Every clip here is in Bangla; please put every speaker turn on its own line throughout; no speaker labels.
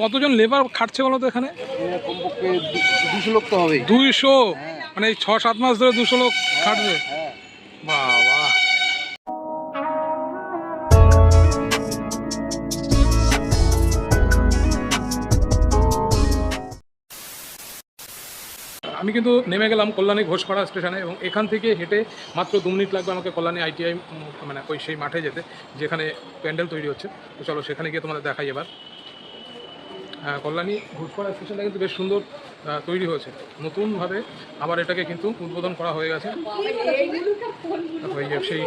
কতজন লেবার খাটছে বলো তো এখানে?
কমপক্ষে দুশো লোক তো হবে
দুইশো? মানে এই ছ সাত মাস ধরে দুশো লোক খাটবে?
হ্যাঁ।
বাবা। আমি কিন্তু নেমে গেলাম কল্যাণী ঘোষপাড়া স্টেশনে এবং এখান থেকে হেঁটে মাত্র দু মিনিট লাগবে আমাকে কল্যাণী আইটিআই মানে ওই সেই মাঠে যেতে যেখানে প্যান্ডেল তৈরি হচ্ছে। তো চলো সেখানে গিয়ে তোমাদের দেখাই এবার। কল্যাণী ঘোষপাড়া স্টেশনটা কিন্তু বেশ সুন্দর তৈরি হয়েছে। নতুনভাবে আবার এটাকে কিন্তু উদ্বোধন করা হয়ে গেছে। সেই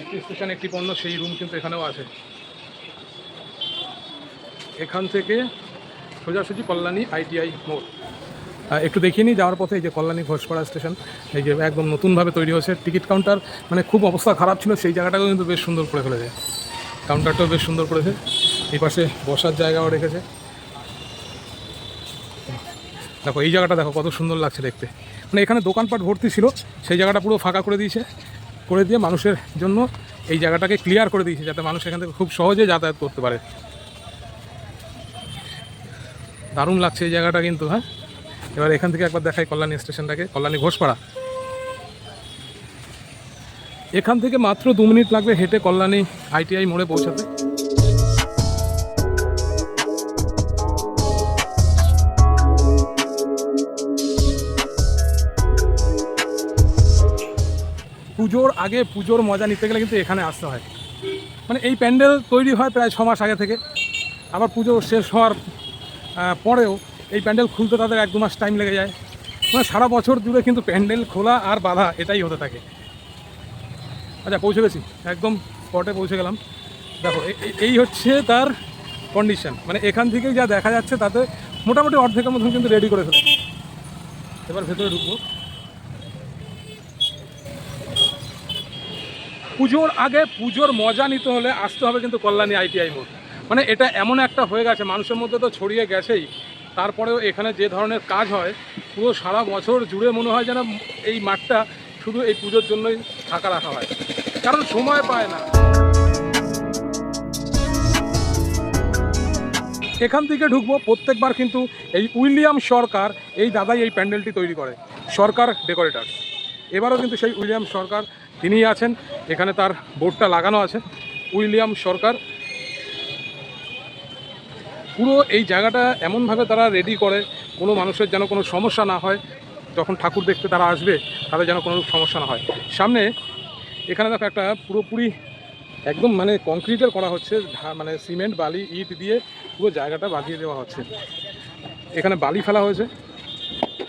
একটি স্টেশন, একটি পণ্য, সেই রুম কিন্তু এখানেও আছে। এখান থেকে সোজাসুজি কল্যাণী আইটিআই মোড়। একটু দেখিয়ে নিই যাওয়ার পথে এই যে কল্যাণী ঘোষপাড়া স্টেশন। এই যে একদম নতুনভাবে তৈরি হয়েছে। টিকিট কাউন্টার মানে খুব অবস্থা খারাপ ছিল, সেই জায়গাটাকেও কিন্তু বেশ সুন্দর করে ফেলেছে। কাউন্টারটাও বেশ সুন্দর করেছে। এই পাশে বসার জায়গাও রেখেছে। দেখো, এই জায়গাটা দেখো, কত সুন্দর লাগছে দেখতে। মানে এখানে দোকানপাট ভর্তি ছিল, সেই জায়গাটা পুরো ফাঁকা করে দিয়েছে। করে দিয়ে মানুষের জন্য এই জায়গাটাকে ক্লিয়ার করে দিয়েছে, যাতে মানুষ এখান থেকে খুব সহজে যাতায়াত করতে পারে। দারুণ লাগছে এই জায়গাটা কিন্তু হ্যাঁ? এবার এখান থেকে একবার দেখাই কল্যাণী স্টেশনটাকে, কল্যাণী ঘোষপাড়া। এখান থেকে মাত্র দু মিনিট লাগবে হেঁটে কল্যাণী আইটিআই মোড়ে পৌঁছাতে। পুজোর আগে পুজোর মজা নিতে গেলে কিন্তু এখানে আসতে হয়। মানে এই প্যান্ডেল তৈরি হয় প্রায় ছ মাস আগে থেকে। আবার পুজো শেষ হওয়ার পরেও এই প্যান্ডেল খুলতে তাদের এক দু মাস টাইম লেগে যায়। মানে সারা বছর জুড়ে কিন্তু প্যান্ডেল খোলা আর বাধা এটাই হতে থাকে। আচ্ছা পৌঁছে গেছি। একদম স্পটে পৌঁছে গেলাম। দেখো এই হচ্ছে তার কন্ডিশন মানে এখান থেকে যা দেখা যাচ্ছে তাতে মোটামুটি অর্ধেকের মতন কিন্তু রেডি করে ফেলেছে। এবার ভেতরে ঢুকবো। পুজোর আগে পুজোর মজা নিতে হলে আসতে হবে কিন্তু কল্যাণী আইটিআই মোড়। মানে এটা এমন একটা হয়ে গেছে, মানুষের মধ্যে তো ছড়িয়ে গেছেই। তারপরেও এখানে যে ধরনের কাজ হয়, পুরো সারা বছর জুড়ে মনে হয় যেন এই মাঠটা শুধু এই পুজোর জন্যই ফাঁকা রাখা হয়। কারণ সময় পায় না। এখান থেকে ঢুকবো, প্রত্যেকবার কিন্তু এই উইলিয়াম সরকার, এই দাদাই এই প্যান্ডেলটি তৈরি করে। সরকার ডেকোরেটার। এবারও কিন্তু সেই উইলিয়াম সরকার তিনিই আছেন। এখানে তার বোর্ডটা লাগানো আছে। উইলিয়াম সরকার। পুরো এই জায়গাটা এমনভাবে তারা রেডি করে, কোনো মানুষের যেন কোনো সমস্যা না হয়। যখন ঠাকুর দেখতে তারা আসবে, তাদের যেন কোনো সমস্যা না হয়। সামনে এখানে দেখো একটা পুরোপুরি একদম মানে কংক্রিটের করা হচ্ছে। মানে সিমেন্ট বালি, ইট দিয়ে পুরো জায়গাটা বাঁধিয়ে দেওয়া হচ্ছে। এখানে বালি ফেলা হয়েছে।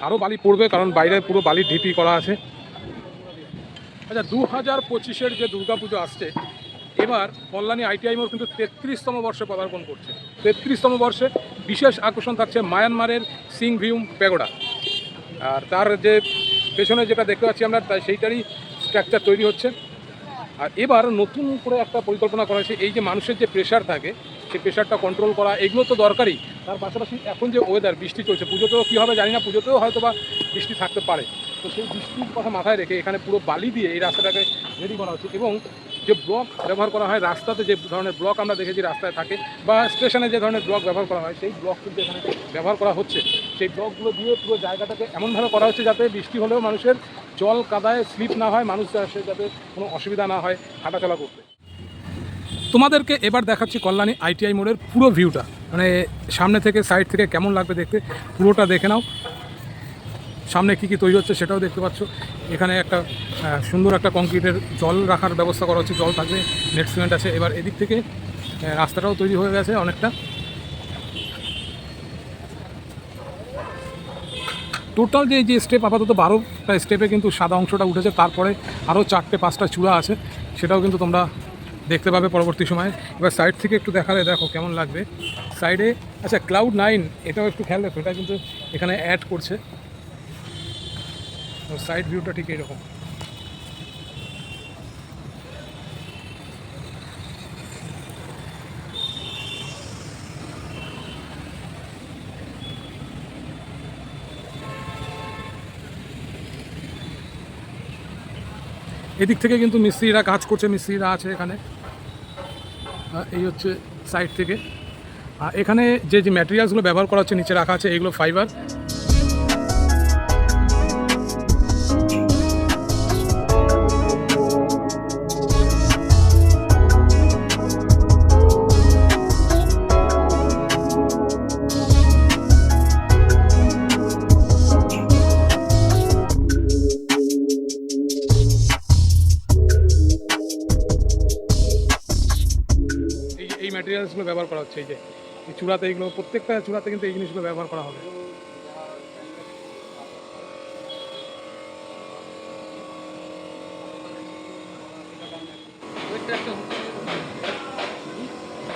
আরও বালি পড়বে, কারণ বাইরে পুরো বালির ঢিপি করা আছে। আচ্ছা দু হাজার পঁচিশের যে দুর্গাপুজো আসছে, এবার কল্যাণী আইটিআই মোড় কিন্তু তেত্রিশতম বর্ষে পদার্পণ করছে। তেত্রিশতম বর্ষে বিশেষ আকর্ষণ থাকছে মায়ানমারের সিং ভিউম প্যাগোডা। আর তার যে পেছনে যেটা দেখতে পাচ্ছি আমরা, তাই সেইটারই স্ট্রাকচার তৈরি হচ্ছে। আর এবার নতুন করে একটা পরিকল্পনা করা হয়েছে, এই যে মানুষের যে প্রেশার থাকে, সেই প্রেশারটা কন্ট্রোল করা, এগুলো তো দরকারই। তার পাশাপাশি এখন যে ওয়েদার বৃষ্টি চলছে, পুজোতেও কী হবে জানি না, পুজোতেও হয়তো বা বৃষ্টি থাকতে পারে। তো সেই বৃষ্টির কথা মাথায় রেখে এখানে পুরো বালি দিয়ে এই রাস্তাটাকে রেডি করা হচ্ছে এবং যে ব্লক ব্যবহার করা হয় রাস্তাতে যে ধরনের ব্লক আমরা দেখেছি রাস্তায় থাকে বা স্টেশনে যে ধরনের ব্লক ব্যবহার করা হয়, সেই ব্লক কিন্তু এখানে ব্যবহার করা হচ্ছে। সেই ব্লকগুলো দিয়ে পুরো জায়গাটাকে এমনভাবে করা হচ্ছে যাতে বৃষ্টি হলেও মানুষের জল কাদায় স্লিপ না হয়, মানুষ আসে যাতে কোনো অসুবিধা না হয় হাঁটাচলা করতে। তোমাদেরকে এবার দেখাচ্ছি কল্যাণী আইটিআই মোড়ের পুরো ভিউটা। মানে সামনে থেকে সাইড থেকে কেমন লাগবে দেখতে পুরোটা দেখে নাও। সামনে কী কী তৈরি হচ্ছে সেটাও দেখতে পাচ্ছ। এখানে একটা সুন্দর একটা কংক্রিটের জল রাখার ব্যবস্থা করা হচ্ছে, জল থাকবে, নেট সিমেন্ট আছে। এবার এদিক থেকে রাস্তাটাও তৈরি হয়ে গেছে অনেকটা। টোটাল যে যে স্টেপ আপাতত বারোটা স্টেপে কিন্তু সাদা অংশটা উঠেছে। তারপরে আরও চারটে, পাঁচটা চূড়া আছে। সেটাও কিন্তু তোমরা দেখতে পাবে পরবর্তী সময়ে। এবার সাইড থেকে একটু দেখালে, দেখো কেমন লাগবে। সাইডে আচ্ছা ক্লাউড নাইন এটাও একটু খেয়াল রাখো, এটা কিন্তু এখানে অ্যাড করছে। সাইড ভিউটা ঠিক এরকম এদিক থেকে কিন্তু মিস্ত্রিরা কাজ করছে, মিস্ত্রিরা আছে এখানে। এই হচ্ছে সাইড থেকে। আর এখানে যে যে ম্যাটেরিয়ালসগুলো ব্যবহার করা হচ্ছে, নিচে রাখা আছে, এগুলো ফাইবার ম্যাটেরিয়ালসগুলো ব্যবহার করা হচ্ছে, এই যে এই চূড়াতে এইগুলো, প্রত্যেকটা চূড়াতে কিন্তু এই জিনিসগুলো ব্যবহার করা হবে।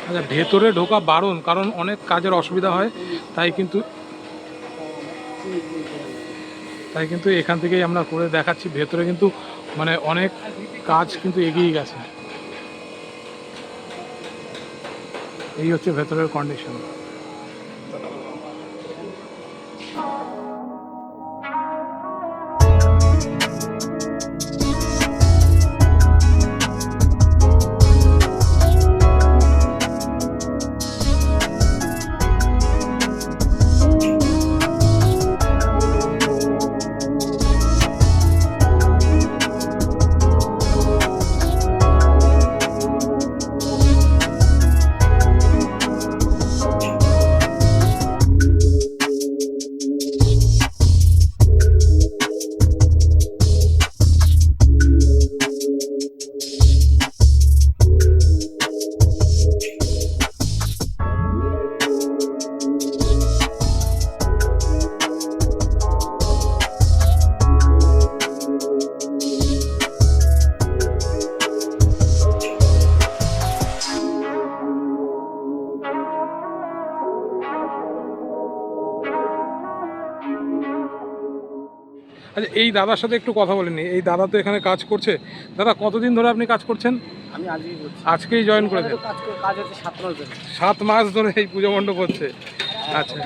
আচ্ছা ভেতরে ঢোকা বারণ, কারণ অনেক কাজের অসুবিধা হয়, তাই কিন্তু তাই কিন্তু এখান থেকেই আমরা করে দেখাচ্ছি, ভেতরে কিন্তু মানে অনেক কাজ কিন্তু এগিয়ে গেছে। এই হচ্ছে ভেতরের কন্ডিশন আচ্ছা এই দাদার সাথে একটু কথা বলেনি। এই দাদা তো এখানে কাজ করছে। দাদা কতদিন ধরে আপনি কাজ করছেন?
আমি
আজকেই জয়েন করেছেন?
সাত মাস ধরে।
এই পুজো মণ্ডপ হচ্ছে। আচ্ছা।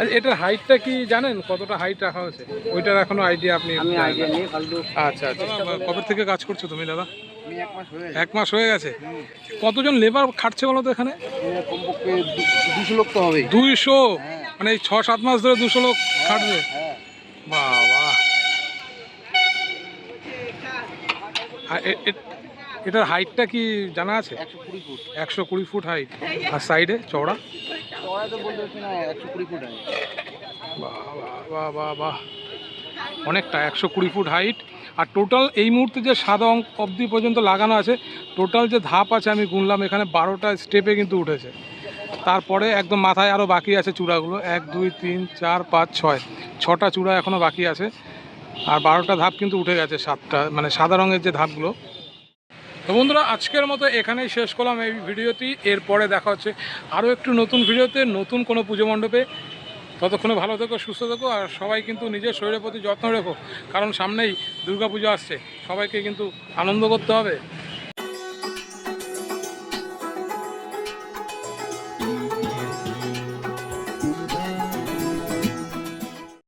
আচ্ছা এটার হাইটটা কি জানেন? কতটা হাইট রাখা হয়েছে? ওইটার এখনও আইডিয়া আপনি আচ্ছা আচ্ছা। কবে থেকে কাজ করছ তুমি দাদা?
এক মাস হয়ে
হয়ে গেছে? কতজন লেবার খাটছে বলো তো এখানে?
দুশো লোক তো হবে
দুইশো?
হ্যাঁ।
মানে এই ছ সাত মাস ধরে দুশো লোক খাটবে
হ্যাঁ
বাবা এটার হাইটটা কি জানা আছে?
একশো কুড়ি ফুট
হাইট। আর সাইডে চওড়া? বাহ বাহ অনেকটা, একশো কুড়ি ফুট হাইট। আর টোটাল এই মুহূর্তে যে সাদা অঙ্ক অবধি পর্যন্ত লাগানো আছে, টোটাল যে ধাপ আছে, আমি গুনলাম, এখানে বারোটা স্টেপে কিন্তু উঠেছে। তারপরে একদম মাথায় আরও বাকি আছে চূড়াগুলো। এক, দুই, তিন, চার, পাঁচ, ছয়। ছটা চূড়া এখনও বাকি আছে। আর বারোটা ধাপ কিন্তু উঠে গেছে সাতটা মানে সাদা রঙের যে ধাপগুলো। তো বন্ধুরা, আজকের মতো এখানেই শেষ করলাম এই ভিডিওটি। এরপরে দেখা হচ্ছে আরও একটু নতুন ভিডিওতে, নতুন কোনো পুজো মণ্ডপে। ততক্ষণে ভালো থেকো, সুস্থ থেকো, আর সবাই কিন্তু নিজের শরীরের প্রতি যত্ন রেখো, কারণ সামনেই দুর্গাপুজো আসছে। সবাইকে কিন্তু আনন্দ করতে হবে।